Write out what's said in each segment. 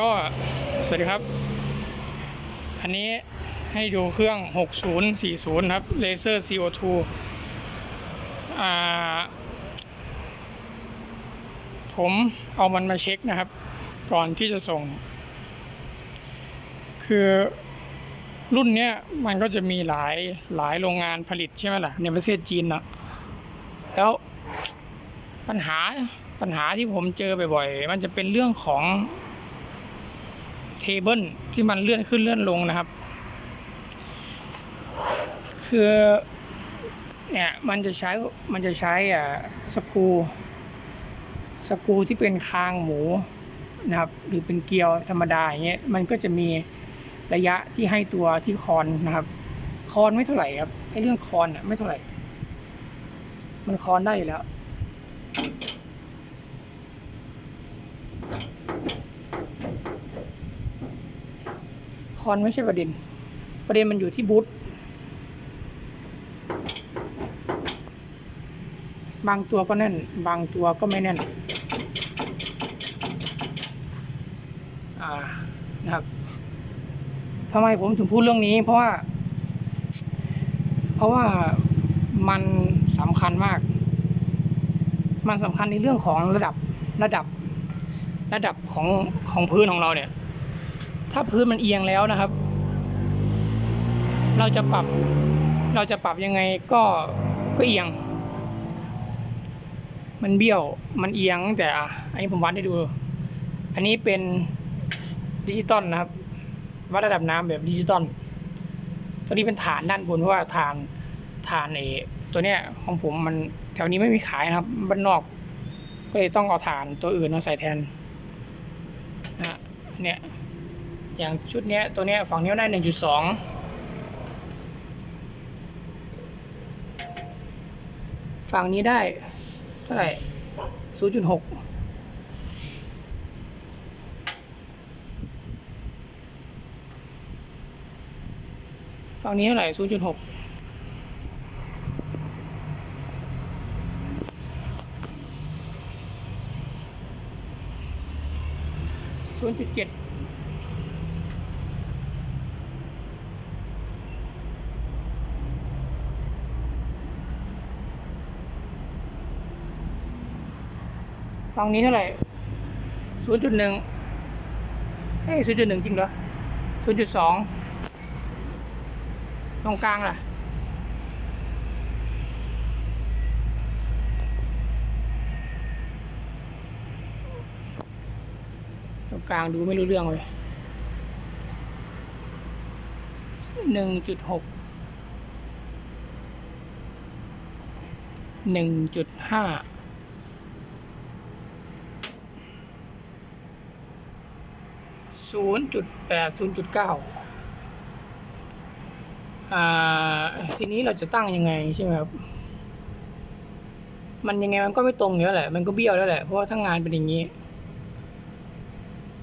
ก็สวัสดีครับ อันนี้ให้ดูเครื่อง 6040 ครับ Laser CO2 อ่า ผมเอามันมาเช็คนะครับ ก่อนที่จะส่ง คือรุ่นเนี้ยมันก็จะมีหลายหลายโรงงานผลิตใช่ไหมล่ะ ในประเทศจีนนะแล้วปัญหาปัญหาที่ผมเจอบ่อยๆ มันจะเป็นเรื่องของ เทเบิลที่มันเลื่อนขึ้นเลื่อนลงนะครับ คือเนี่ยมันจะใช้มันจะใช้อ่าสกูสกูที่เป็นคางหมูนะครับ หรือเป็นเกลียวธรรมดาอย่างเงี้ยมันก็จะมีระยะที่ให้ตัวที่คอนนะครับ คอนไม่เท่าไหร่ครับไอ้เรื่องคอนอะไม่เท่าไหร่ มันคอนได้อยู่แล้ว อนไม่ใช่ประเด็น ประเด็นมันอยู่ที่บูทบางตัวก็แน่น บางตัวก็ไม่แน่น อ่า นะครับทำไมผมถึงพูดเรื่องนี้ เพราะว่า เพราะว่ามันสำคัญมาก มันสำคัญในเรื่องของระดับระดับ ระดับของของพื้นของเราเนี่ย ถ้าพื้นมันเอียงแล้วนะครับ เราจะปรับ เราจะปรับยังไงก็ก็เอียง มันเบี้ยวมันเอียงแต่อันนี้ผมวัดให้ดู อันนี้เป็นดิจิตอลนะครับ วัดระดับน้ำแบบดิจิตอลตัวนี้เป็นฐานด้านบนเพราะว่าฐานฐานเอตัวเนี้ยของผมมันแถวนี้ไม่มีขายนะครับบ้านนอกก็เลยต้องเอาฐานตัวอื่นมาใส่แทนนะเนี่ย อย่างชุดเนี้ยตัวเนี้ยฝั่งนี้วได้หนึ่งจุดสองฝั่งนี้ได้เท่าไหร่ศูนย์จุดหกฝั่งนี้เท่าไหร่ศูนย์จุดหกศูนย์จุดเจ็ด ฝั่งนี้เท่าไหร่ศูนย์จุดหนึ่งเฮ้ยศูนย์จุดหนึ่งจริงเหรอศูนย์จุดสองตรงกลางล่ะตรงกลางดูไม่รู้เรื่องเลยหนึ่งจุดหกหนึ่งจุดห้า ศูนย์จุดแปดศูนย์จุดเก้าอ่าทีนี้เราจะตั้งยังไงใช่ไหมครับมันยังไงมันก็ไม่ตรงอยู่แล้วแหละ มันก็เบี้ยวแล้วแหละ เพราะว่าทั้งงานเป็นอย่างนี้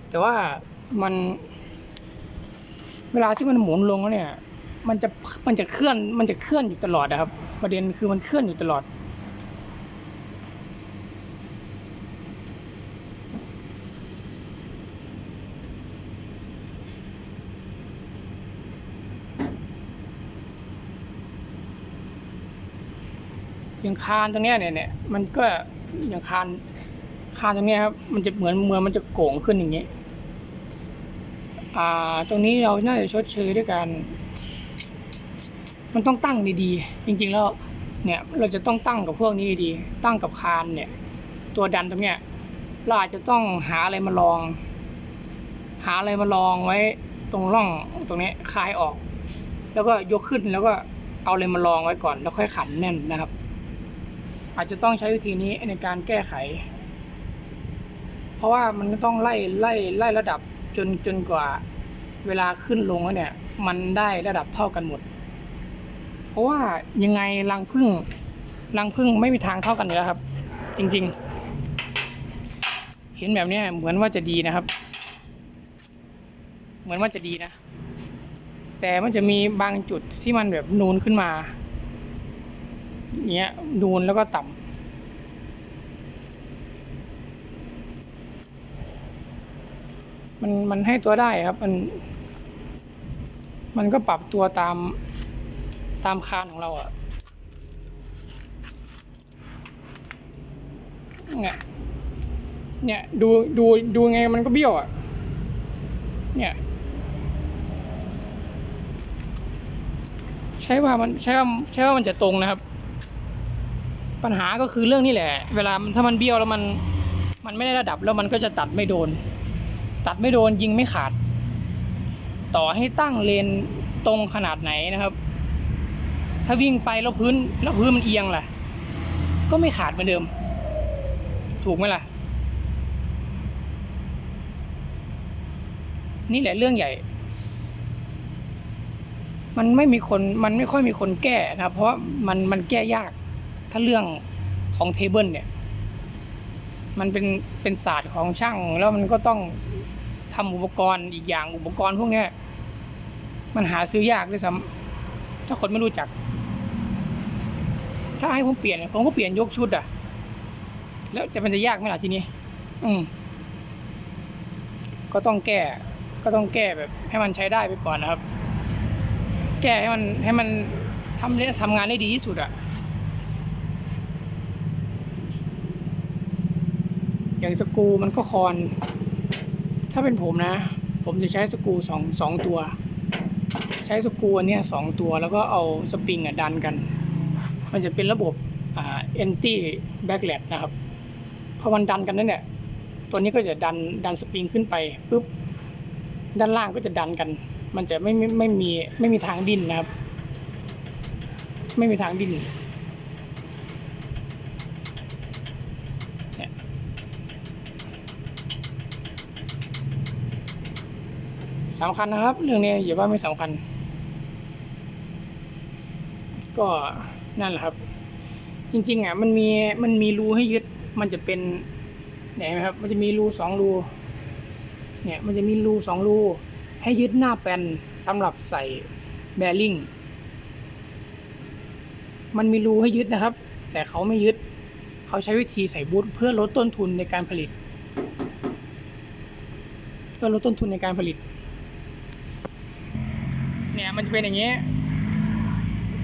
แต่ว่ามัน เวลาที่มันหมุนลงแล้วเนี่ย มันจะมันจะเคลื่อนมันจะเคลื่อนอยู่ตลอดนะครับ ประเด็นคือมันเคลื่อนอยู่ตลอด อย่างคานตรงเนี้ยเนี่ยเนี่ยมันก็อย่างคานคานตรงเนี้ยครับมันจะเหมือนเมือมันจะโก่งขึ้นอย่างเงี้ยอ่าตรงนี้เราน่าจะชดเชยด้วยการมันต้องตั้งดีๆ จริงๆแล้วเนี่ยเราจะต้องตั้งกับพวกนี้ดีตั้งกับคานเนี่ย ตัวดันตรงเนี้ยเราอาจจะต้องหาอะไรมาลอง หาอะไรมาลองไว้ตรงร่องตรงนี้คลายออก แล้วก็ยกขึ้นแล้วก็เอาอะไรมาลองไว้ก่อน แล้วค่อยขันแน่นนะครับ อาจจะต้องใช้วิธีนี้ในการแก้ไข เพราะว่ามันก็ต้องไล่ไล่ไล่ระดับจนจนกว่าเวลาขึ้นลงแล้วเนี่ย มันได้ระดับเท่ากันหมด เพราะว่ายังไงรังพึ่งรังพึ่งไม่มีทางเท่ากันอยู่แล้วครับ จริง ๆ เห็นแบบนี้เหมือนว่าจะดีนะครับ เหมือนว่าจะดีนะ แต่มันจะมีบางจุดที่มันแบบนูนขึ้นมา เนี้ยนูนแล้วก็ต่ำมันมันให้ตัวได้ครับ มัน มันก็ปรับตัวตามตามคานของเราอะเนี่ยเนี่ยดูดูดูไงมันก็เบี้ยวอะเนี่ยใช่ว่ามันใช่ว่าใช่ว่ามันจะตรงนะครับ ปัญหาก็คือเรื่องนี้แหละ เวลาถ้ามันเบี้ยวแล้วมันมันไม่ได้ระดับแล้วมันก็จะตัดไม่โดน ตัดไม่โดนยิงไม่ขาด ต่อให้ตั้งเลนตรงขนาดไหนนะครับ ถ้าวิ่งไปแล้วพื้นแล้วพื้นมันเอียงล่ะ ก็ไม่ขาดเหมือนเดิม ถูกไหมล่ะ นี่แหละเรื่องใหญ่ มันไม่มีคนมันไม่ค่อยมีคนแก้นะครับ เพราะมันมันแก้ยาก ถ้าเรื่องของเทเบิลเนี่ย มันเป็นเป็นศาสตร์ของช่าง แล้วมันก็ต้องทำอุปกรณ์อีกอย่างอุปกรณ์พวกเนี้ยมันหาซื้อยากด้วยซ้ำถ้าคนไม่รู้จัก ถ้าให้ผมเปลี่ยน ผมก็เปลี่ยนยกชุดอะ แล้วจะมันจะยากไหมล่ะทีนี้ อืม ก็ต้องแก้ ก็ต้องแก้แบบ ให้มันใช้ได้ไปก่อนนะครับ แก้ให้มันให้มันทำได้ทำงานได้ดีที่สุดอะ อย่างสกูมันก็คอน ถ้าเป็นผมนะ ผมจะใช้สกูสองสองตัว ใช้สกูอันนี้สองตัวแล้วก็เอาสปริงอะดันกัน มันจะเป็นระบบอ่า anti backlash นะครับพอมันดันกันนั่นเนี่ยตัวนี้ก็จะดันดันสปริงขึ้นไปปุ๊บด้านล่างก็จะดันกัน มันจะไม่ไม่ไม่มีไม่มีทางดิ้นนะครับ ไม่มีทางดิ้นเนี่ย สำคัญนะครับ เรื่องนี้อย่าว่าไม่สำคัญ ก็นั่นแหละครับ จริง ๆ อะ มันมีมันมีรูให้ยึด มันจะเป็นเห็นไหมครับ มันจะมีรูสองรู เนี่ย มันจะมีรูสองรูให้ยึดหน้าแปนสำหรับใส่แบริ่งมันมีรูให้ยึดนะครับ แต่เขาไม่ยึด เขาใช้วิธีใส่บูทเพื่อลดต้นทุนในการผลิต เพื่อลดต้นทุนในการผลิต มันจะเป็นอย่างนี้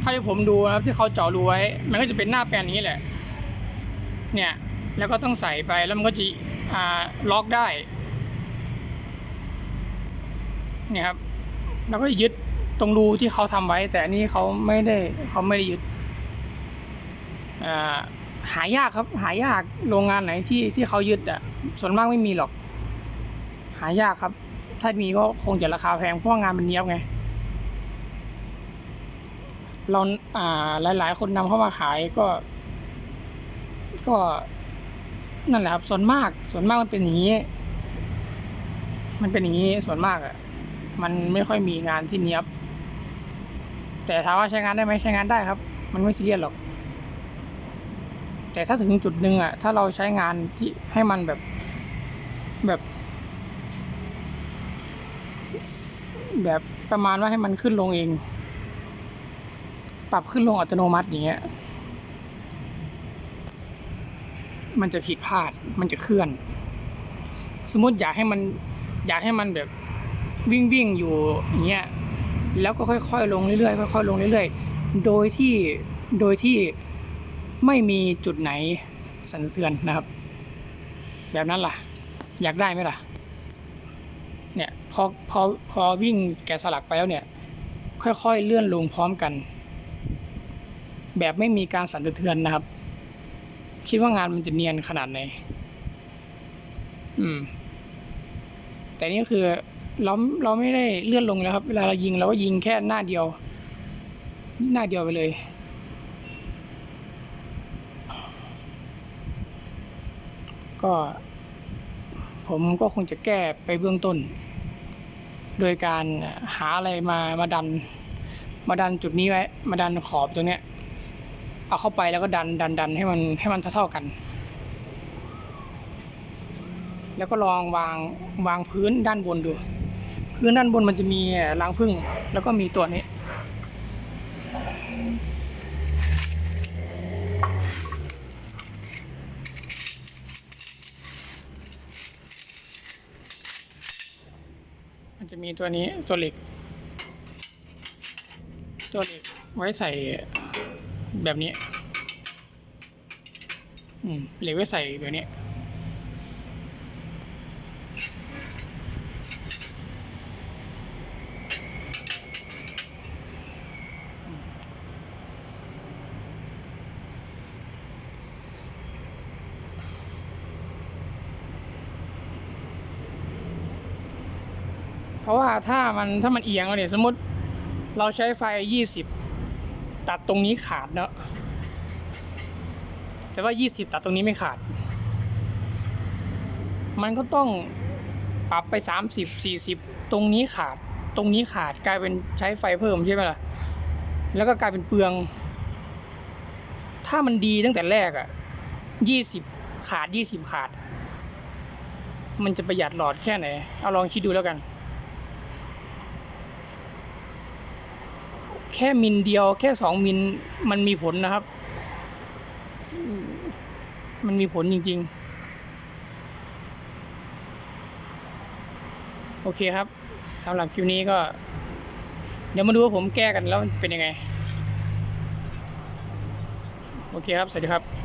ถ้าที่ผมดูนะครับที่เขาเจาะรูไว้ มันก็จะเป็นหน้าแปลนอย่างนี้แหละ เนี่ยแล้วก็ต้องใส่ไปแล้วมันก็จะอ่าล็อกได้เนี่ยครับแล้วก็ยึดตรงรูที่เขาทำไว้ แต่อันนี้เขาไม่ได้เขาไม่ได้ยึดหายากครับ หายากโรงงานไหนที่ที่เขายึดอะส่วนมากไม่มีหรอก หายากครับ ถ้ามีก็คงจะราคาแพงเพราะงานมันเนี้ยบไง เราอ่า หลาย ๆ คนนำเข้ามาขายก็ ก็นั่นแหละครับส่วนมาก ส่วนมากมันเป็นอย่างนี้ มันเป็นอย่างนี้ส่วนมากอะ มันไม่ค่อยมีงานที่เนี้ยบ แต่ถามว่าใช้งานได้ไหมใช้งานได้ครับ มันไม่ซีเรียสหรอก แต่ถ้าถึงจุดหนึ่งอะ ถ้าเราใช้งานที่ให้มันแบบแบบ แบบประมาณว่าให้มันขึ้นลงเอง ปรับขึ้นลงอัตโนมัติอย่างเงี้ย มันจะผิดพลาด มันจะเคลื่อน สมมติอยากให้มัน อยากให้มันแบบวิ่งวิ่งอยู่อย่างเงี้ย แล้วก็ค่อยๆลงเรื่อยๆค่อยๆลงเรื่อยๆ โดยที่ โดยที่ไม่มีจุดไหนสั่นเทือนนะครับ แบบนั้นล่ะ อยากได้ไหมล่ะ เนี่ยพอพอพอวิ่งแกะสลักไปแล้วเนี่ย ค่อยๆเลื่อนลงพร้อมกัน แบบไม่มีการสั่นสะเทือนนะครับ คิดว่างานมันจะเนียนขนาดไหน อืม แต่นี่คือเราเราไม่ได้เลื่อนลงแล้วครับ เวลาเรายิงเราก็ยิงแค่หน้าเดียว หน้าเดียวไปเลย ก็ ผมก็คงจะแก้ไปเบื้องต้น โดยการหาอะไรมามาดัน มาดันจุดนี้ไว้ มาดันขอบตรงเนี้ย เอาเข้าไปแล้วก็ดันดันดันให้มันให้มันเท่าๆกัน แล้วก็ลองวางวางพื้นด้านบนดู พื้นด้านบนมันจะมีรังผึ้งแล้วก็มีตัวนี้ันจะมีตัวนี้ตัวเหล็ก ตัวเหล็กไว้ใส่ แบบนี้ อืมเหล็กไว้ใส่แบบนี้เพราะว่าถ้ามันถ้ามันเอียงเนี่ยสมมติเราใช้ไฟยี่สิบ ตัดตรงนี้ขาดเนาะแต่ว่ายี่สิบตัดตรงนี้ไม่ขาด มันก็ต้องปรับไปสามสิบสี่สิบตรงนี้ขาด ตรงนี้ขาดกลายเป็นใช้ไฟเพิ่มใช่ไหมล่ะ แล้วก็กลายเป็นเปลือง ถ้ามันดีตั้งแต่แรกอะยี่สิบขาดยี่สิบขาด มันจะประหยัดหลอดแค่ไหน เอาลองคิดดูแล้วกัน แค่มิลเดียว แค่สองมิลมันมีผลนะครับ มันมีผลจริง ๆ โอเคครับสำหรับคลิปนี้ก็ เดี๋ยวมาดูว่าผมแก้กันแล้วเป็นยังไง โอเคครับ สวัสดีครับ